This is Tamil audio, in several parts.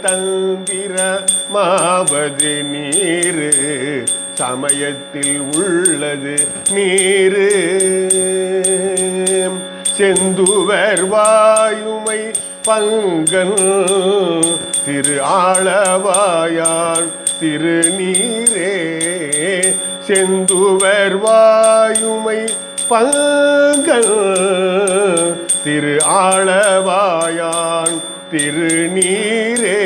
தந்திர மாவது நீர். சமயத்தில் உள்ளது நீர். செந்துவர் வாயுமை பங்கன். திரு ஆளவாயான் திருநீரே செந்துவர் வாயுமை பங்கன். திரு ஆளவாயான் திருநீரே.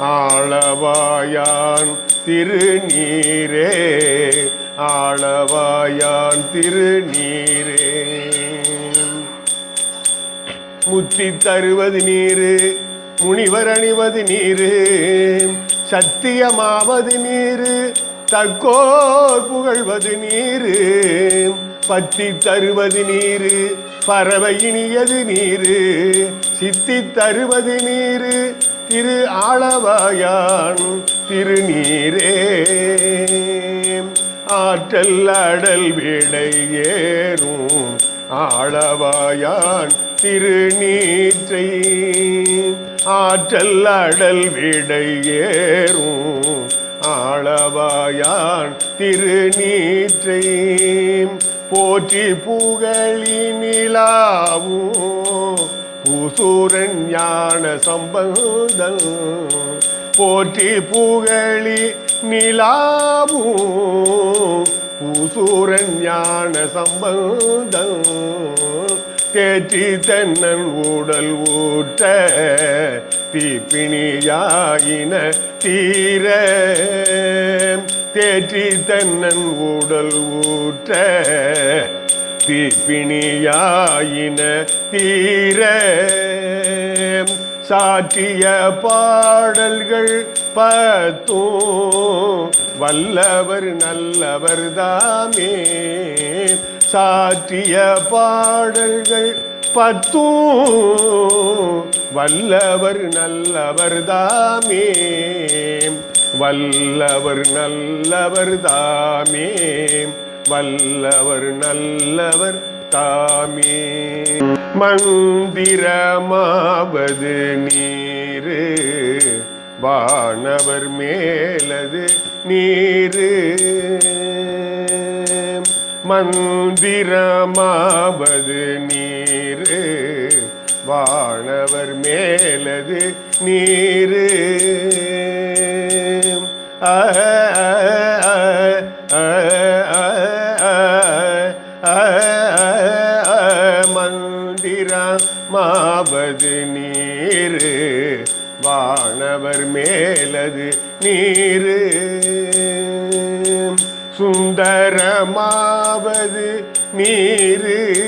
ஆளவாயான் திருநீரே. ஆளவாயான் திருநீரே. முத்தி தருவது நீரு முனிவர் அணிவது நீரு சத்தியமாவது நீரு தக்கோர் புகழ்வது நீரு பற்றி தருவது நீரு பறவை இனியது நீரு சித்தி தருவது நீரு திரு ஆளவாயான் திருநீரே. ஆற்றல் அடல் விடை ஏறும் ஆளவாயான் திருநீற்றை. ஆற்றல் அடல் விடை ஏறும் அளவாயான் திருநீற்றை போற்றி புகழி நிலாவும் பூசூரன் ஞான சம்பந்தன் போற்றி புகழி நிலாவும் பூசூரன் ஞான சம்பந்தன் தேற்றி தென்னன் உடல் ஊட்ட தீப்பிணியாயின தீர தேற்றி தன்னன் உடல் ஊற்ற தீப்பிணியாயின தீர. சாற்றிய பாடல்கள் பத்தும் வல்லவர் நல்லவர் தாமே. சாற்றிய பாடல்கள் பத்தும் வல்லவர் நல்லவர் தாமே. வல்லவர் நல்லவர் தாமே. வல்லவர் நல்லவர் தாமே. மந்திரமாவது நீரு. வானவர் மேலது நீரு. மந்திரமாவது நீரு. வானவர் மேலது நீரு. மாவது நீர் வானவர் மேலது நீர். சுந்தரமாவது நீரு.